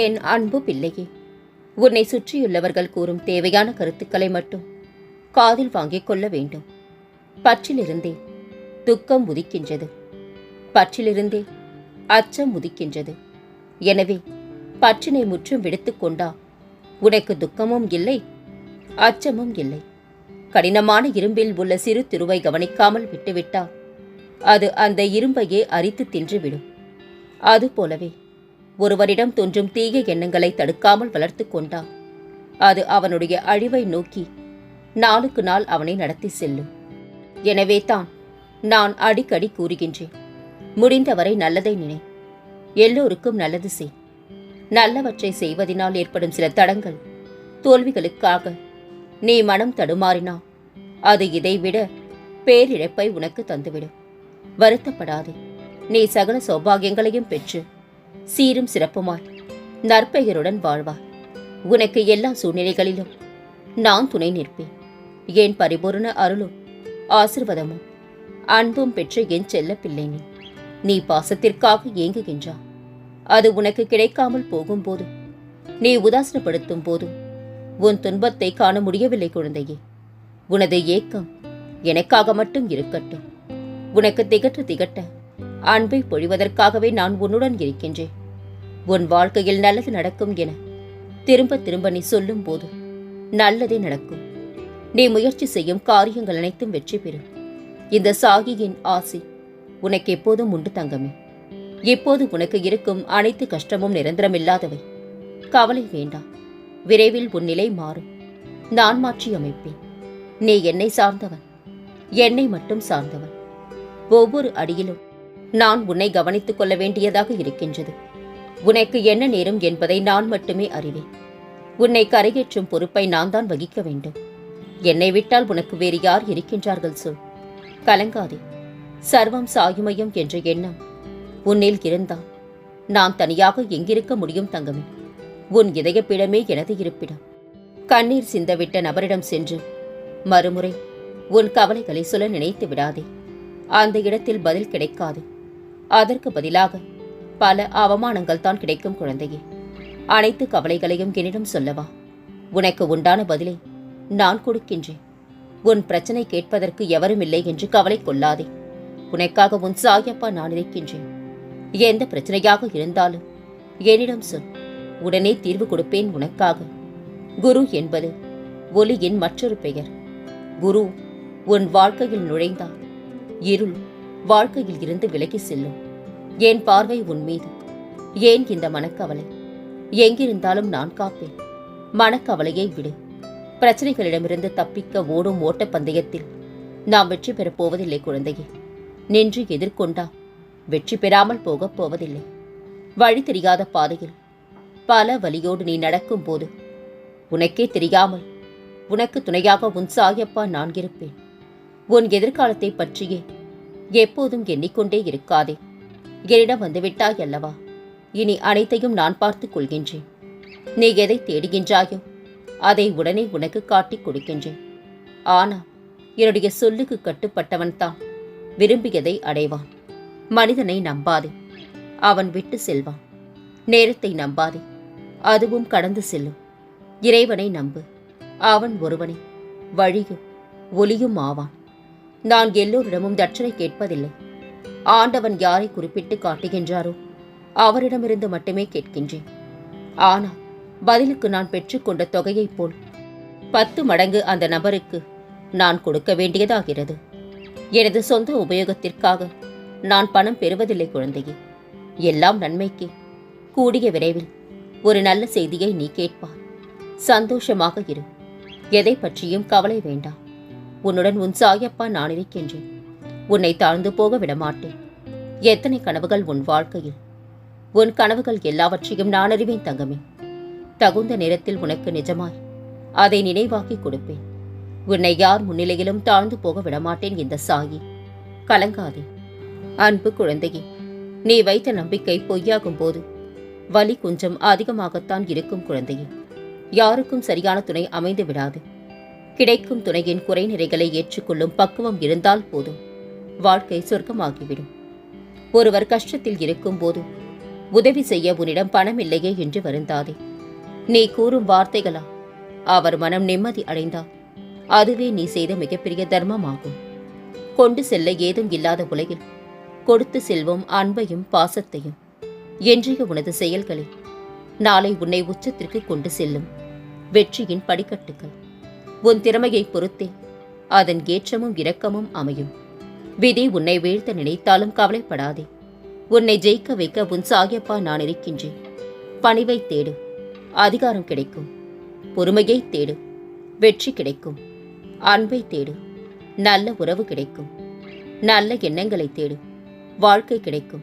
என் அன்பு பிள்ளையே? உன்னை சுற்றியுள்ளவர்கள் கூறும் தேவையான கருத்துக்களை மட்டும் காதில் வாங்கிக் கொள்ள வேண்டும். பற்றிலிருந்தே துக்கம் உதிக்கின்றது. பற்றிலிருந்தே அச்சம் உதிக்கின்றது. எனவே பற்றினை முற்றும் விடுத்துக்கொண்டா உனக்கு துக்கமும் இல்லை அச்சமும் இல்லை. கடினமான இரும்பில் உள்ள சிறு திருவை கவனிக்காமல் விட்டுவிட்டால் அது அந்த இரும்பையே அரித்து தின்றுவிடும். அதுபோலவே ஒருவரிடம் தோன்றும் தீய எண்ணங்களை தடுக்காமல் வளர்த்து கொண்டான். அது அவனுடைய அழிவை நோக்கி நாளுக்கு நாள் அவனை நடத்தி செல்லும். எனவே தான் நான் அடிக்கடி கூறுகின்றேன் முடிந்தவரை நல்லதை நினை. எல்லோருக்கும் நல்லது செய். நல்லவற்றை செய்வதினால் ஏற்படும் சில தடங்கள் தோல்விகளுக்காக நீ மனம் தடுமாறினா அது இதைவிட பேரிழப்பை உனக்கு தந்துவிடும். வருத்தப்படாதே. நீ சகல சௌபாகியங்களையும் பெற்று சீரும் சிறப்புமாய். நற்பெயருடன் வாழ்வார் உனக்கு எல்லா சூழ்நிலைகளிலும் நான் துணை நிற்பேன். என் பரிபூரண அருளும் ஆசிர்வாதமும் அன்பும் பெற்ற என் செல்ல பிள்ளை நீ. நீ பாசத்திற்காக ஏங்குகின்றா. அது உனக்கு கிடைக்காமல் போகும்போது நீ உதாசனப்படுத்தும் போதும் உன் துன்பத்தை காண முடியவில்லை குழந்தையே. உனது ஏக்கம் எனக்காக மட்டும் இருக்கட்டும். உனக்கு திகட்ட திகட்ட அன்பை பொழிவதற்காகவே நான் உன்னுடன் இருக்கின்றேன். உன் வாழ்க்கையில் நல்லது நடக்கும் என திரும்ப திரும்ப நீ சொல்லும் போது நல்லதே நடக்கும். நீ முயற்சி செய்யும் காரியங்கள் அனைத்தும் வெற்றி பெறும். இந்த சாகியின் ஆசை உனக்கு எப்போதும் உண்டு தங்கமே. இப்போது உனக்கு இருக்கும் அனைத்து கஷ்டமும் நிரந்தரமில்லாதவை. கவலை வேண்டாம் விரைவில் உன் நிலை மாறும். நான் மாற்றி அமைப்பேன். நீ என்னை சார்ந்தவன். என்னை மட்டும் சார்ந்தவன். ஒவ்வொரு அடியிலும் நான் உன்னை கவனித்துக் கொள்ள வேண்டியதாக இருக்கின்றது. உனக்கு என்ன நேரும் என்பதை நான் மட்டுமே அறிவேன். உன்னை கரையேற்றும் பொறுப்பை நான் தான் வகிக்க வேண்டும். என்னை விட்டால் உனக்கு வேறு யார் இருக்கின்றார்கள் சொல். கலங்காதே. சர்வம் சாயுமயம் என்ற எண்ணம் உன்னில் இருந்தால் நான் தனியாக எங்கிருக்க முடியும் தங்கமே. உன் இதயப்பிடமே எனது இருப்பிடம். கண்ணீர் சிந்தவிட்ட நபரிடம் சென்று மறுமுறை உன் கவலைகளை சொல்ல நினைத்து விடாதே. அந்த இடத்தில் பதில் கிடைக்காது. அதற்கு பதிலாக பல அவமானங்கள் தான் கிடைக்கும் குழந்தையே. அனைத்து கவலைகளையும் என்னிடம் சொல்லவா? உனக்கு உண்டான பதிலை நான் கொடுக்கின்றேன். உன் பிரச்சனை கேட்பதற்கு எவரும் இல்லை என்று கவலை கொள்ளாதே. உனக்காக உன் சாயப்பா நான் இருக்கின்றேன். எந்த பிரச்சனையாக இருந்தாலும் என்னிடம் சொல். உடனே தீர்வு கொடுப்பேன் உனக்காக. குரு என்பது ஒலியின் மற்றொரு பெயர். குரு உன் வாழ்க்கையில் நுழைந்தால் இருள் வாழ்க்கையில் இருந்து விலகி செல்லும். என் பார்வை உன் மீது. ஏன் இந்த மனக்கவலை? எங்கிருந்தாலும் நான் காப்பேன். மனக்கவலையை விடு. பிரச்சனைகளிடமிருந்து தப்பிக்க ஓடும் ஓட்டப்பந்தயத்தில் நாம் வெற்றி பெறப் போவதில்லை குழந்தையே. நின்று எதிர்கொண்டா? வெற்றி பெறாமல் போகப் போவதில்லை. வழி தெரியாத பாதையில் பல வழியோடு நீ நடக்கும்போது உனக்கே தெரியாமல் உனக்கு துணையாக உன் சாயப்பா நான் இருப்பேன். உன் எதிர்காலத்தை பற்றியே எப்போதும் எண்ணிக்கொண்டே இருக்காதே. என்னிடம் வந்துவிட்டாய் அல்லவா இனி அனைத்தையும் நான் பார்த்துக் கொள்கின்றேன். நீ எதை தேடுகின்றாயோ அதை உடனே உனக்கு காட்டிக் கொடுக்கின்றேன். ஆனால் என்னுடைய சொல்லுக்கு கட்டுப்பட்டவன் தான் விரும்பியதை அடைவான். மனிதனை நம்பாதே அவன் விட்டு செல்வான். நேரத்தை நம்பாதே அதுவும் கடந்து செல்லும். இறைவனை நம்பு அவன் ஒருவனே. வழியும் ஒலியும் ஆவான். நான் எல்லோரிடமும் தட்சணை கேட்பதில்லை. ஆண்டவன் யாரை குறிப்பிட்டு காட்டுகின்றாரோ அவரிடமிருந்து மட்டுமே கேட்கின்றேன். ஆனால் பதிலுக்கு நான் பெற்றுக்கொண்ட தொகையைப் போல் பத்து மடங்கு அந்த நபருக்கு நான் கொடுக்க வேண்டியதாகிறது. எனது சொந்த உபயோகத்திற்காக நான் பணம் பெறுவதில்லை குழந்தையே. எல்லாம் நன்மைக்கே. கூடிய விரைவில் ஒரு நல்ல செய்தியை நீ கேட்பார் சந்தோஷமாக இரு. எதை பற்றியும் கவலை வேண்டாம். உன்னுடன் உன் சாயப்பா நான் இருக்கின்றேன். உன்னை தாழ்ந்து போக விடமாட்டேன். எத்தனை கனவுகள் உன் வாழ்க்கையில்? உன் கனவுகள் எல்லாவற்றையும் நான் அறிவேன் தங்கமே. தகுந்த நேரத்தில் உனக்கு நிஜமாய் அதை நினைவாக்கி கொடுப்பேன். உன்னை யார் முன்னிலையிலும் தாழ்ந்து போக விடமாட்டேன் இந்த சாயி. கலங்காதே. அன்பு குழந்தையே நீ வைத்த நம்பிக்கை பொய்யாகும் போது வலி கொஞ்சம் அதிகமாகத்தான் இருக்கும் குழந்தையே. யாருக்கும் சரியான துணை அமைந்து விடாது. கிடைக்கும் துணையின் குறைநிறைகளை ஏற்றுக்கொள்ளும் பக்குவம் இருந்தால் போதும். வாழ்க்கை சொர்க்கமாகிவிடும். ஒருவர் கஷ்டத்தில் இருக்கும்போது உதவி செய்ய உன்னிடம் பணம் இல்லையே என்று வருந்தாதே. நீ கூறும் வார்த்தைகளா? அவர் மனம் நிம்மதி அடைந்தால் அதுவே நீ செய்த மிகப்பெரிய தர்மமாகும். கொண்டு செல்ல ஏதும் இல்லாத உலகில் கொடுத்து செல்வோம் அன்பையும் பாசத்தையும். என்றைய உனது செயல்களே நாளை உன்னை உச்சத்திற்கு கொண்டு செல்லும் வெற்றியின் படிக்கட்டுகள். உன் திறமையை பொறுத்தே அதன் ஏற்றமும் இரக்கமும் அமையும். விதி உன்னை வீழ்த்த நினைத்தாலும் கவலைப்படாதே. உன்னை ஜெயிக்க வைக்க உன் சாகியப்பா நான் இருக்கின்றேன். பணிவை தேடு. அதிகாரம் கிடைக்கும். பொறுமையை தேடு. வெற்றி கிடைக்கும். அன்பை தேடு. நல்ல உறவு கிடைக்கும். நல்ல எண்ணங்களை தேடு. வாழ்க்கை கிடைக்கும்.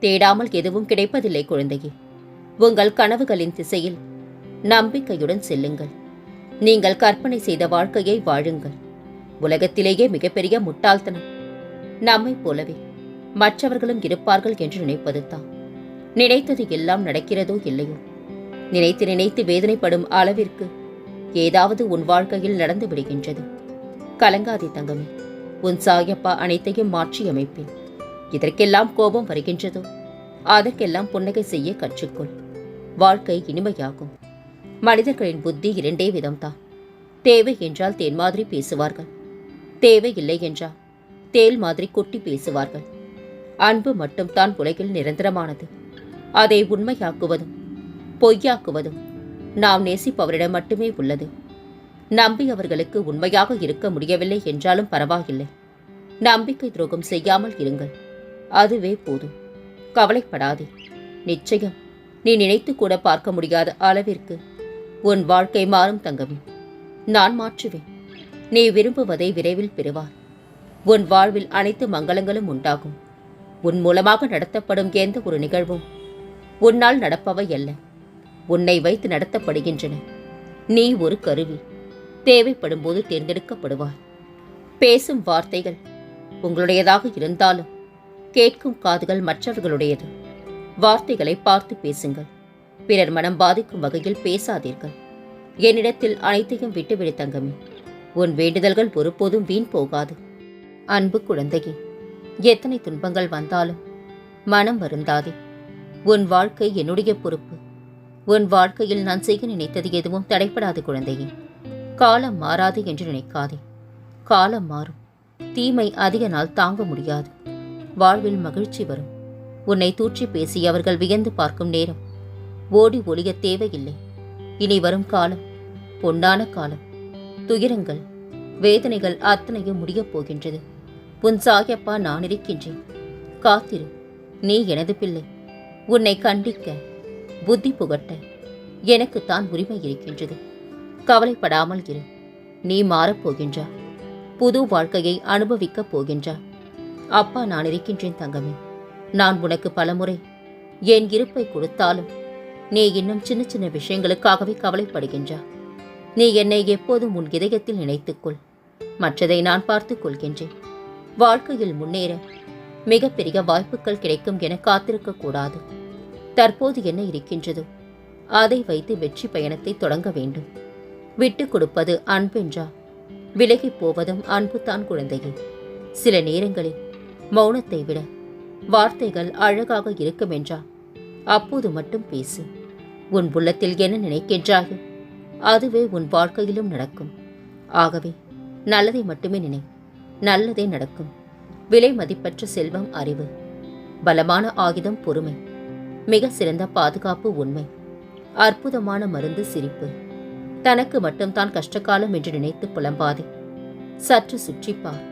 தேடாமல் எதுவும் கிடைப்பதில்லை குழந்தையே. உங்கள் கனவுகளின் திசையில் நம்பிக்கையுடன் செல்லுங்கள். நீங்கள் கற்பனை செய்த வாழ்க்கையை வாழுங்கள். உலகத்திலேயே மிகப்பெரிய முட்டாள்தனம். நம்மைப் போலவே மற்றவர்களும் இருப்பார்கள் என்று நினைப்பது தான் நினைத்தது எல்லாம் நடக்கிறதோ இல்லையோ? நினைத்து நினைத்து வேதனைப்படும் அளவிற்கு ஏதாவது உன் வாழ்க்கையில் நடந்து விடுகின்றது. கலங்காதே தங்கமே உன் சாயப்பா அனைத்தையும் மாற்றி அமைப்பேன். இதற்கெல்லாம் கோபம் வருகின்றதோ? அதற்கெல்லாம் புன்னகை செய்ய கற்றுக்கொள். வாழ்க்கை இனிமையாகும். மனிதர்களின் புத்தி இரண்டே விதம்தான். தேவை என்றால் தேன் மாதிரி பேசுவார்கள். தேவை இல்லை என்றால் தேல் மாதிரி கொட்டி பேசுவார்கள். அன்பு மட்டும்தான் உலகில் நிரந்தரமானது. அதை உண்மையாக்குவதும் பொய்யாக்குவதும் நாம் நேசிப்பவரிடம் மட்டுமே உள்ளது. நம்பி அவர்களுக்கு உண்மையாக இருக்க முடியவில்லை என்றாலும் பரவாயில்லை. நம்பிக்கை துரோகம் செய்யாமல் இருங்கள். அதுவே போதும். கவலைப்படாதே. நிச்சயம் நீ நினைத்து கூட பார்க்க முடியாத அளவிற்கு உன் வாழ்க்கை மாறும் தங்கமே. நான் மாற்றுவேன். நீ விரும்புவதை விரைவில் பெறுவார் உன் வாழ்வில் அனைத்து மங்களங்களும் உண்டாகும். உன் மூலமாக நடத்தப்படும் எந்த ஒரு நிகழ்வும் உன்னால் நடப்பவை அல்ல. உன்னை வைத்து நடத்தப்படுகின்றன. நீ ஒரு கருவி. தேவைப்படும் போது தேர்ந்தெடுக்கப்படுவாய். பேசும் வார்த்தைகள் உங்களுடையதாக இருந்தாலும் கேட்கும் காதுகள் மற்றவர்களுடையது. வார்த்தைகளை பார்த்து பேசுங்கள். பிறர் மனம் பாதிக்கும் வகையில் பேசாதீர்கள். என்னிடத்தில் அனைத்தையும் விட்டுவிடு தங்கமே. உன் வேண்டுதல்கள் ஒருபோதும் வீண் போகாது. அன்பு குழந்தையே எத்தனை துன்பங்கள் வந்தாலும் மனம் வருந்தாதே. உன் வாழ்க்கை என்னுடைய பொறுப்பு. உன் வாழ்க்கையில் நான் செய்ய நினைத்தது எதுவும் தடைப்படாது குழந்தையே. காலம் மாறாது என்று நினைக்காதே. காலம் மாறும். தீமை அதிக நாள் தாங்க முடியாது. வாழ்வில் மகிழ்ச்சி வரும். உன்னை தூற்றி பேசி அவர்கள் வியந்து பார்க்கும் நேரம். ஓடி ஒளிய தேவையில்லை. இனி வரும் காலம் பொன்னான காலம். துயரங்கள் வேதனைகள் அத்தனையும் முடியப் போகின்றது. உன் சாயப்பா நான் இருக்கின்றேன். காத்திரு நீ எனது பிள்ளை. உன்னை கண்டிக்க புத்தி புகட்ட எனக்குத்தான் உரிமை இருக்கின்றது. கவலைப்படாமல் இரு நீ மாறப்போகின்றா புது வாழ்க்கையை அனுபவிக்கப் போகின்றா. அப்பா நான் இருக்கின்றேன் தங்கமே. நான் உனக்கு பலமுறை என் இருப்பை கொடுத்தாலும் நீ இன்னும் சின்ன சின்ன விஷயங்களுக்காகவே கவலைப்படுகின்றா. நீ என்னை எப்போதும் உன் இதயத்தில் நினைத்துக்கொள். மற்றதை நான் பார்த்துக் கொள்கின்றேன். வாழ்க்கையில் முன்னேற மிகப்பெரிய வாய்ப்புகள் கிடைக்கும் என காத்திருக்க கூடாது தற்போது என்ன இருக்கின்றது? அதை வைத்து வெற்றி பயணத்தை தொடங்க வேண்டும். விட்டுக் கொடுப்பது அன்பென்றா? விலகிப் போவதும் அன்புதான் குழந்தையே. சில நேரங்களில் மௌனத்தை விட வார்த்தைகள் அழகாக இருக்கும் என்றா அப்போது மட்டும் பேசு. உன் உள்ளத்தில் என்ன நினைக்கின்றாயோ அதுவே உன் வாழ்க்கையிலும் நடக்கும். ஆகவே நல்லதை மட்டுமே நினை. நல்லதே நடக்கும். விலை மதிப்பற்ற செல்வம் அறிவு. பலமான ஆயுதம் பொறுமை. மிக சிறந்த பாதுகாப்பு உண்மை. அற்புதமான மருந்து சிரிப்பு. தனக்கு மட்டும்தான் கஷ்டகாலம் என்று நினைத்து புலம்பாதே. சற்று சுற்றிப்பார்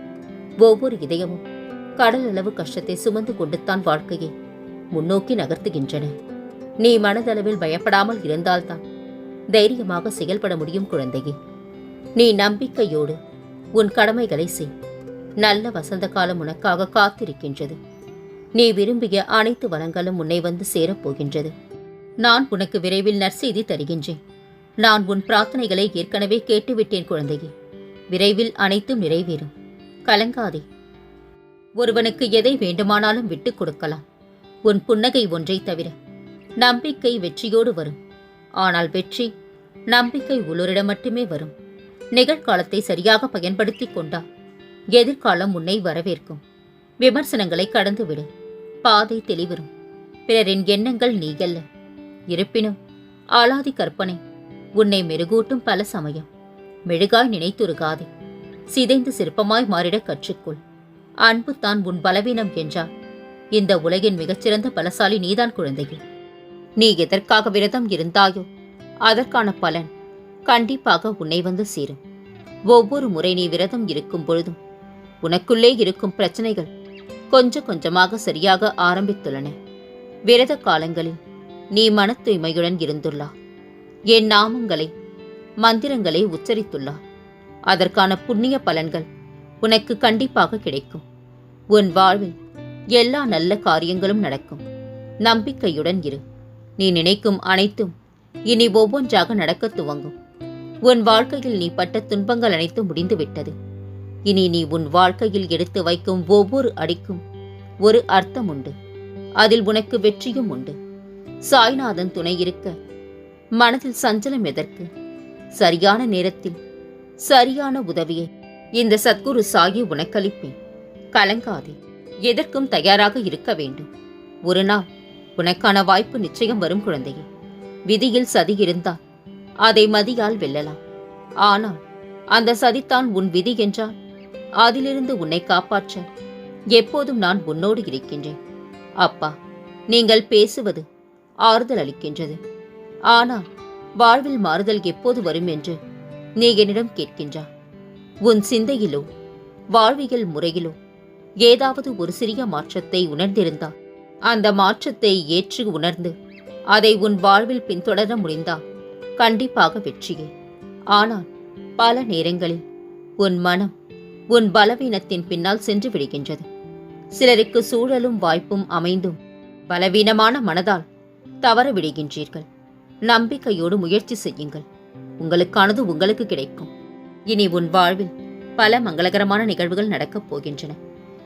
ஒவ்வொரு இதயமும் கடல் அளவு கஷ்டத்தை சுமந்து கொண்டுத்தான் வாழ்க்கையை முன்னோக்கி நகர்த்துகின்றன. நீ மனதளவில் பயப்படாமல் இருந்தால்தான் தைரியமாக செயல்பட முடியும் குழந்தையே. நீ நம்பிக்கையோடு உன் கடமைகளை செய். நல்ல வசந்த காலம் உனக்காக காத்திருக்கின்றது. நீ விரும்பிய அனைத்து வளங்களும் உன்னை வந்து சேரப்போகின்றது நான் உனக்கு விரைவில் நற்செய்தி தருகின்றேன். நான் உன் பிரார்த்தனைகளை ஏற்கனவே கேட்டுவிட்டேன் குழந்தையே. விரைவில் அனைத்தும் நிறைவேறும். கலங்காதே. ஒருவனுக்கு எதை வேண்டுமானாலும் விட்டுக் கொடுக்கலாம். உன் புன்னகை ஒன்றை தவிர நம்பிக்கை வெற்றியோடு வரும். ஆனால் வெற்றி நம்பிக்கை உள்ளோரிடம் மட்டுமே வரும். நிகழ்காலத்தை சரியாக பயன்படுத்திக் கொண்டா எதிர்காலம் உன்னை வரவேற்கும். விமர்சனங்களை கடந்துவிடு. பாதை தெளிவரும். பிறரின் எண்ணங்கள் நீயல்ல. இருப்பினும் ஆளாதி கற்பனை உன்னை மெருகூட்டும் பல சமயம். மெழுகாய் நினைத்துருகாதே. சிதைந்து சிற்பமாய் மாறிட கற்றுக்கொள். அன்பு தான் உன் பலவீனம் என்றார் இந்த உலகின் மிகச்சிறந்த பலசாலி நீதான் குழந்தைகள் நீ எதற்காக விரதம் இருந்தாயோ அதற்கான பலன் கண்டிப்பாக உன்னை வந்து சேரும். ஒவ்வொரு முறை நீ விரதம் இருக்கும் பொழுதும் உனக்குள்ளே இருக்கும் பிரச்சனைகள் கொஞ்சம் கொஞ்சமாக சரியாக ஆரம்பித்துள்ளன. விரத காலங்களில் நீ மன தூய்மையுடன் இருந்துள்ளா. என் நாமங்களை மந்திரங்களை உச்சரித்துள்ளார் அதற்கான புண்ணிய பலன்கள் உனக்கு கண்டிப்பாக கிடைக்கும். உன் வாழ்வில் எல்லா நல்ல காரியங்களும் நடக்கும். நம்பிக்கையுடன் இரு. நீ நினைக்கும் அனைத்தும் இனி ஒவ்வொன்றாக நடக்கத் துவங்கும். உன் வாழ்க்கையில் நீ பட்ட துன்பங்கள் அனைத்தும் முடிந்துவிட்டது. இனி நீ உன் வாழ்க்கையில் எடுத்து வைக்கும் ஒவ்வொரு அடிக்கும் ஒரு அர்த்தம் உண்டு. அதில் உனக்கு வெற்றியும் உண்டு. சாய்நாதன் துணை இருக்க மனதில் சஞ்சலம் எதற்கு? சரியான நேரத்தில் சரியான உதவியை. இந்த சத்குரு சாயி உனக்களிப்பேன். கலங்காதே. எதற்கும் தயாராக இருக்க வேண்டும். ஒரு நாள் உனக்கான வாய்ப்பு நிச்சயம் வரும் குழந்தையே. விதியில் சதி இருந்தால் அதை மதியால் வெல்லலாம். ஆனால் அந்த சதித்தான் உன் விதி என்றால் அதிலிருந்து உன்னை காப்பாற்ற எப்போதும் நான் உன்னோடு இருக்கின்றேன். அப்பா நீங்கள் பேசுவது ஆறுதல் அளிக்கின்றது. ஆனால் வாழ்வில் மாறுதல் எப்போது வரும் என்று நீ என்னிடம் கேட்கின்றா? உன் சிந்தையிலோ வாழ்வியல் முறையிலோ ஏதாவது ஒரு சிறிய மாற்றத்தை உணர்ந்திருந்தா? அந்த மாற்றத்தை ஏற்று உணர்ந்து அதை உன் வாழ்வில் பின்தொடர முடிந்தா? கண்டிப்பாக வெற்றியே. ஆனால் பல நேரங்களில் உன் மனம் உன் பலவீனத்தின் பின்னால் சென்று விடுகின்றது. சிலருக்கு சூழலும் வாய்ப்பும் அமைந்தும் பலவீனமான மனதால் தவற விடுகின்றீர்கள். நம்பிக்கையோடு முயற்சி செய்யுங்கள். உங்களுக்கானது உங்களுக்கு கிடைக்கும். இனி உன் வாழ்வில் பல மங்களகரமான நிகழ்வுகள் நடக்கப் போகின்றன.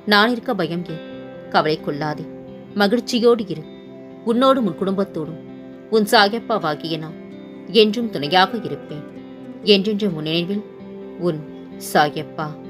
நான் இருக்க பயம் ஏன்? கவலை கொள்ளாதே. மகிழ்ச்சியோடு இரு. உன்னோடும் உன் குடும்பத்தோடும். உன் சாயப்பாவாகிய நான் என்றும் துணையாக இருப்பேன். என்றென்றும் உன் நினைவில் உன் சாயப்பா.